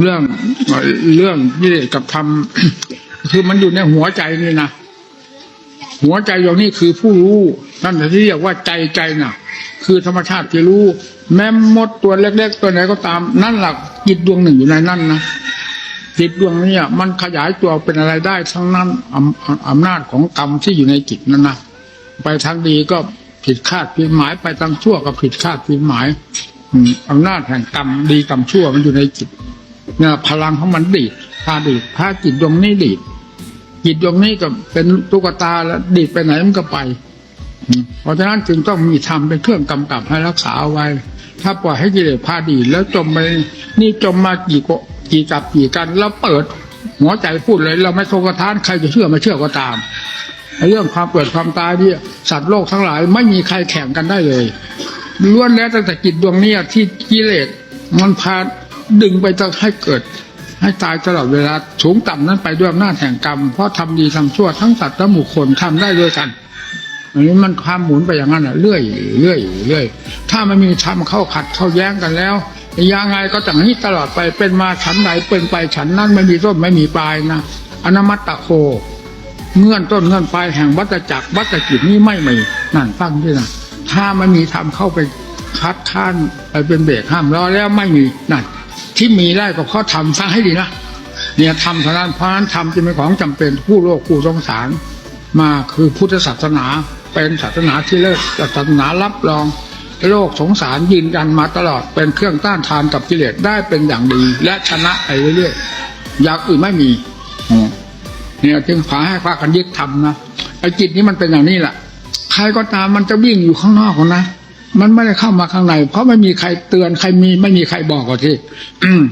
เรื่องเรื่องกิเลสกับธรรมคือมันอยู่ในหัวใจนี่นะหัวใจตรงนี้คือผู้รู้นั่นที่เรียกว่าใจใจน่ะ คือธรรมชาติที่รู้ แม้มดตัวเล็ก ๆ ตัวไหนก็ตาม นั่นหลักจิตดวงหนึ่งอยู่ในนั่นนะจิตดวงนี้มันขยายตัวเป็นอะไรได้ทั้งนั้นอำอำนาจของกรรมที่อยู่ในจิตนั่นนะไปทางดีก็ผิดคาดผิดหมายไปทางชั่วก็ผิดคาดผิดหมายอำนาจแห่งกรรมดีกรรมชั่วมันอยู่ในจิต พลังของมันดีดพาดีดพาจิตดวงนี้ดีดจิตดวงนี้ก็เป็นตุ๊กตาแล้วดีดไปไหนมันก็ไป เพราะฉะนั้นจึงต้องมีธรรมเป็นเครื่องกำกับให้รักษาเอาไว้ ถ้าปล่อยให้กิเลสพาดีดแล้วจมไปนี่จมมากี่กกี่กับกี่กันแล้วเปิดหัวใจพูดเลยเราไม่โทกทานใครจะเชื่อไม่เชื่อก็ตามเรื่องความเกิดความตายเนี่ยสัตว์โลกทั้งหลายไม่มีใครแข่งกันได้เลยล้วนแล้วตั้งแต่จิตดวงนี้ที่กิเลสมันพา ดึงไปจะให้เกิด ให้ตายตลอดเวลาสูงต่ำนั้นไปด้วยอำนาจแห่งกรรม เพราะทำดีทำชั่วทั้งสัตว์และหมู่คนทำได้ด้วยกันอันนี้มันความหมุนไปอย่างนั้นอะเรื่อยเรื่อยเรื่อยถ้ามันมีทำเข้าขัดเข้าแย้งกันแล้วยังไงก็อย่างนี้ตลอดไปเป็นมาฉันไหนเป็นไปฉันนั้นไม่มีต้นไม่มีปลายนะอนามัตตโค เงื่อนต้นเงื่อนปลายแห่งวัฏจักรวัฏจิตนี้ไม่มีนั่นฟังด้วยนะถ้ามันมีทำเข้าไปคัดค้านไปเป็นเบรกห้ามล้อแล้วไม่มีนั่น ที่มีได้ก็เพราะทำฟังให้ดีนะเนี่ยทำเท่านั้นเพราะนั้นทำจะเป็นของจำเป็นผู้โลกผู้สงสารมาคือพุทธศาสนาเป็นศาสนาที่เลิศศาสนารับรอง โลกสงสารยืนยันมาตลอดเป็นเครื่องต้านทานกับกิเลสได้เป็นอย่างดี และชนะไปเรื่อยๆอย่างอื่นไม่มีเนี่ยจึงพาให้พากันยึดทำนะไอ้จิตนี้มันเป็นอย่างนี้แหละใครก็ตามมันจะวิ่งอยู่ข้างนอกนะ มันไม่ได้เข้ามาข้างใน เพราะไม่มีใครเตือนใครมีไม่มีใครบอกก็ที่อืม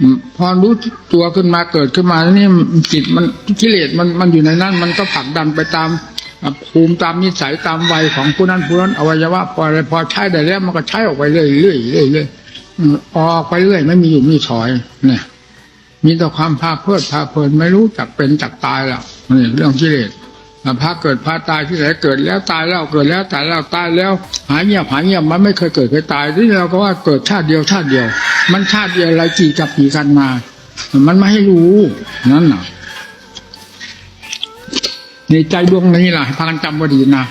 อืมพอรู้ตัวขึ้นมาเกิดขึ้นมาแล้วนี่จิตมันกิเลสมันมันอยู่ในนั้น มันก็ผลักดันไปตามอะภูมิตามนิสัยตามวัยของผู้นั้นผู้นั้นอวัยวะพออะไรพอใช้ได้แล้ว มันก็ใช้ออกไปเรื่อยเรื่อยเรื่อยเรื่อยอืมออกไปเรื่อยไม่มีอยู่มีถอย เนี่ย มีแต่ความพาเพลิดพาเพลินไม่รู้จักเป็นจักตายแล้วนี่เรื่องกิเลส อะพาเกิดพาตายที่ไหนเกิดแล้วตายแล้วเกิดแล้วตายแล้วตายแล้วหายเงียบหายเงียบมันไม่เคยเกิดเคยตายที่เราก็ว่าเกิดชาติเดียวชาติเดียว มันชาติเดียวอะไรกี่กับกี่กันมา มันไม่ให้รู้นั่นน่ะในใจดวงนี้ล่ะพากันจำว่าดีนะ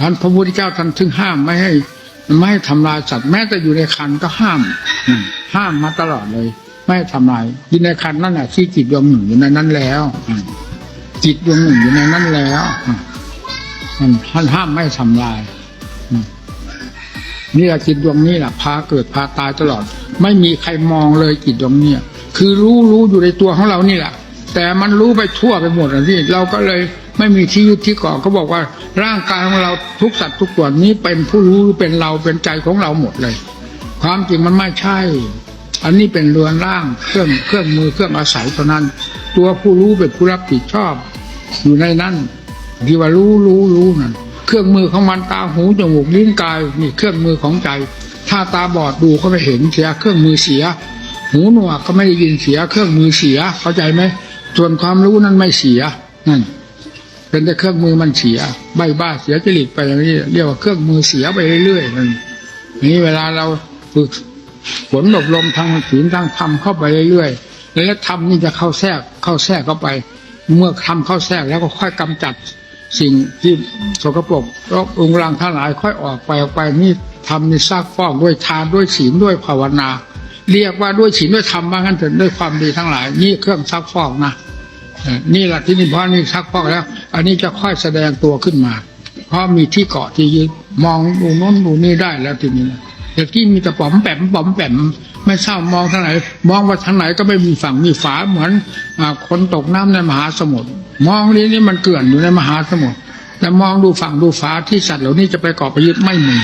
ท่านพระพุทธเจ้าท่านถึงห้ามไม่ให้ไม่ให้ทำลายสัตว์แม้แต่อยู่ในคันก็ห้าม ห้ามมาตลอดเลย ไม่ให้ทำลายอยู่ในคันนั่นแหละที่จิตดวงหนึ่งอยู่ในนั้นแล้วอื จิตดวงหนึ่งอยู่ในนั้นแล้วมันท่านห้ามไม่ทำลายนี่แหละจิตดวงนี้แหละพาเกิดพาตายตลอด ไม่มีใครมองเลยจิตดวงเนี้ยคือรู้รู้อยู่ในตัวของเรานี่แหละ แต่มันรู้ไปทั่วไปหมดอะที่เราก็เลยไม่มีที่ยึดที่เกาะเขาบอกว่าร่างกายของเราทุกสัตว์ทุกตัวนี้เป็นผู้รู้เป็นเราเป็นใจของเราหมดเลย ความจริงมันไม่ใช่ อันนี้เป็นเรือนร่างเครื่องเครื่องมือเครื่องอาศัยเท่านั้น ตัวผู้รู้เป็นผู้รับผิดชอบ อยู่ในนั้นที่ว่ารู้รู้รู้นั่นเครื่องมือของมันตาหูจมูกลิ้นกายนี่เครื่องมือของใจ ถ้าตาบอดดูก็ไม่เห็นเสีย เครื่องมือเสีย หูหนวกก็ไม่ได้ยินเสีย เครื่องมือเสีย เข้าใจไหมส่วนความรู้นั้นไม่เสียนั่นเป็นแต่เครื่องมือมันเสีย ใบบ้าเสียจริตไปอย่างนี้เรียกว่าเครื่องมือเสียไปเรื่อยๆนั่นนี่เวลาเราฝึกฝนอบรมทางศีลทางธรรมเข้าไปเรื่อยๆ แล้วธรรมนี่จะเข้าแทรกเข้าแทรกเข้าไป เมื่อทำเข้าแทรกแล้วก็ค่อยกำจัดสิ่งที่สกปรกแล้วองค์รังทั้งหลายค่อยออกไปออกไปนี่ทำนี่ซากฟอกด้วยทานด้วยศีลด้วยภาวนา เรียกว่าด้วยศีลด้วยธรรมว่างั้นเถอะด้วยความดีทั้งหลาย นี่เครื่องซักฟอกนะนี่แหละที่นี่เพราะนี่ซักฟอกแล้ว อันนี้จะค่อยแสดงตัวขึ้นมา เพราะมีที่เกาะที่ยึดมองดูโน้นดูนี่ได้แล้วทีนี้แต่ที่มีแต่ป๋อมแปมป๋อมแปม ไม่ทราบมองทางไหน มองว่าทางไหนก็ไม่มีฝั่งมีฝาเหมือนอคนตกน้ำในมหาสมุทรมองนี้นี่มันเกลื่อนอยู่ในมหาสมุทรแต่มองดูฝั่งดูฝาที่สัตว์เหล่านี้จะไปเกาะไปยึดไม่มี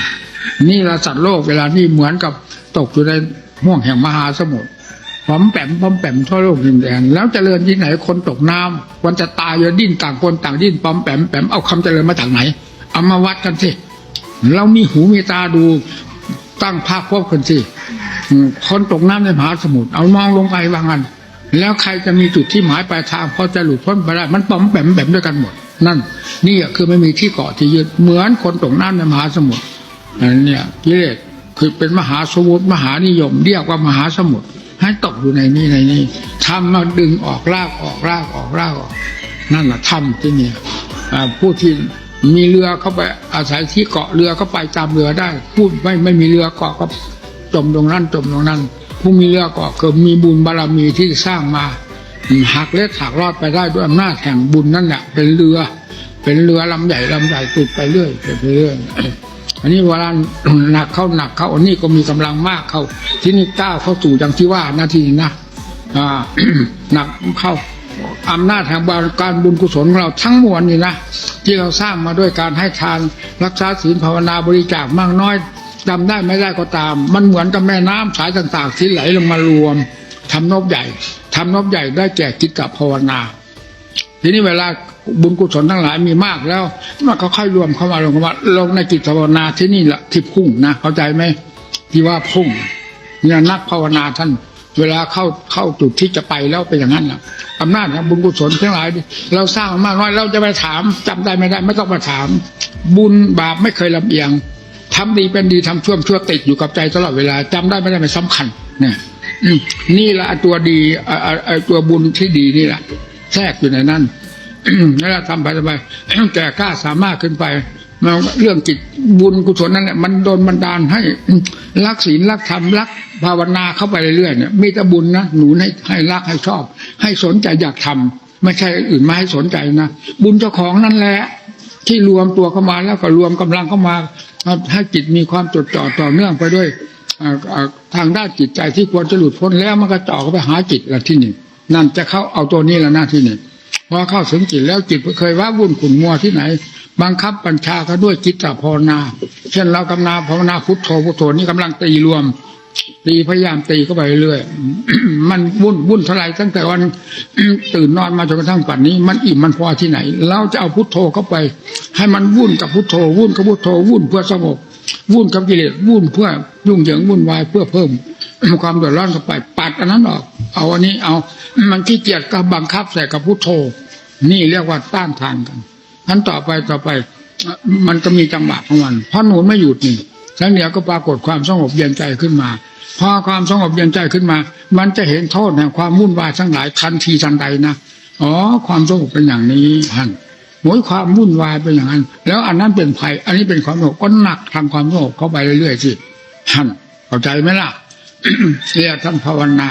นี่ละสัตว์โลกเวลานี้เหมือนกับตกอยู่ในห่วงแห่งมหาสมุทรพอมแปมพอมแปมทั่วโลกดินแดนแล้วเจริญที่ไหนคนตกน้ำวันจะตายจะดิ้นต่างคนต่างดิ้นปอมแปมแปมเอาคำเจริญมาจากไหน เอามาวัดกันสิเรามีหูมีตาดูตั้งภาพพบกันสิ คนตกน้ำในมหาสมุทรเอามองลงไปว่างันแล้วใครจะมีจุดที่หมายปลายทางพอจะหลุดพ้นไปได้มันปอมแปมแปมด้วยกันหมด นั่น นี่คือไม่มีที่เกาะที่ยึดเหมือนคนตกน้ำในมหาสมุทรอันเนี้ยกิเลสคือเป็นมหาสมุทรมหานิยม เรียกว่ามหาสมุทรให้ตกอยู่ในนี้ในนี้ทำมาดึงออกลากออกลากออกลากออก นั่นแหละทำที่นี่ผู้ที่มีเรือเข้าไปอาศัยที่เกาะเรือเข้าไปตามเรือได้พูดไม่ไม่มีเรือเกาะก็ จมตรงนั้นจมตรงนั้น ผู้มีเรือเกาะเกิดมีบุญบารมีที่สร้างมาหักเล็ดหักรอดไปได้ด้วยอำนาจแห่งบุญนั่นแหละเป็นเรือ เป็นเรือลำใหญ่ลำใหญ่ติดไปเรื่อยไปเรื่อยอันนี้เวลาหนักเข้าหนักเข้าอันนี้ก็มีกำลังมากเข้า ที่นี่ก้าวเข้าสู่อย่างที่ว่านาทีนะอ่าหนักเข้าอำนาจแห่งบาการบุญกุศลของเราทั้งมวลนี่นะที่เราสร้างมาด้วยการให้ทานรักษาศีลภาวนาบริจาคมากน้อย จำได้ไม่ได้ก็ตาม มันเหมือนกับแม่น้ำสายต่างๆ ที่ไหลลงมารวมทำนบใหญ่ทำนบใหญ่ได้แก่กิจกับภาวนา ทีนี้เวลาบุญกุศลทั้งหลายมีมากแล้วมันก็ค่อยรวมเข้ามาลงมาลงในจิตภาวนาที่นี่แหละที่พุ่งนะเข้าใจไหมที่ว่าพุ่งเนี่ยนักภาวนาท่าน เวลาเข้าเข้าจุดที่จะไปแล้วเป็นอย่างนั้นนะอำนาจของบุญกุศลทั้งหลาย เราสร้างมากน้อยเราจะไปถามจำได้ไม่ได้ ไม่ต้องมาถาม บุญบาปไม่เคยลำเอียง ทำดีเป็นดีทำชั่วชั่วติดอยู่กับใจตลอดเวลาจำได้ไม่ได้ไม่สำคัญเนี่ยนี่แหละตัวดีอ่าอ่าอ่าตัวบุญที่ดีนี่แหละแทรกอยู่ในนั้นแล้วเราทำไปทำไปแก่กล้าสามารถขึ้นไปมันเรื่องจิตบุญกุศลนั่นแหละมันโดนบันดาลให้รักศีลรักธรรมรักภาวนาเข้าไปเรื่อยๆเนี่ยมีแต่บุญนะหนูให้ให้รักให้ชอบ ให้สนใจอยากทำไม่ใช่อื่นมาให้สนใจนะบุญเจ้าของนั่นแหละ ที่รวมตัวเข้ามาแล้วก็รวมกำลังเข้ามา ให้จิตมีความจดจ่อต่อเนื่องไปด้วยทางด้านจิตใจที่ควรจะหลุดพ้นแล้วมันก็จ่อเข้าไปหาจิตละที่หนึ่งนั่นจะเข้าเอาตัวนี้ละหน้าที่หนึ่งพอเข้าถึงจิตแล้วจิตเคยว่าวุ่นขุ่นมัวที่ไหน บังคับบัญชาก็ด้วยจิตตภาวนา เช่นเรากำนาภาวนาพุทโธพุทโธนี่กำลังตีรวม ตีพยายามตีเข้าไปเรื่อยมันวุ่นวุ่นเท่าไรตั้งแต่วันตื่นนอนมาจนกระทั่งปัจนนี้ มันอิ่มมันพอที่ไหน เราจะเอาพุทโธเข้าไป ให้มันวุ่นกับพุทโธวุ่นกับพุทโธวุ่นเพื่อสงบวุ่นกับกิเลสวุ่นเพื่อยุ่งเหยิงวุ่นวายเพื่อเพิ่มความเดือดร้อนเข้าไป ปัดอันนั้นออก เอาอันนี้เอา มันขี้เกียจก็บังคับใส่กับพุทโธ นี่เรียกว่าต้านทานกันนั้นต่อไปต่อไป มันก็มีจังหวะของมันเพราะหนูไม่หยุดนี่ แล้วเดี๋ยวก็ปรากฏความสงบเย็นใจขึ้นมา พอความสงบเย็นใจขึ้นมา มันจะเห็นโทษแห่งความวุ่นวายทั้งหลายทันทีทันใดนะอ๋อความสงบเป็นอย่างนี้ท่านโอยความวุ่นวายเป็นอย่างนั้น แล้วอันนั้นเป็นภัย อันนี้เป็นความสงบก็หนักทำความสงบเข้าไปเรื่อยๆสิท่านเข้าใจไหมล่ะเรียกท่านภาวนา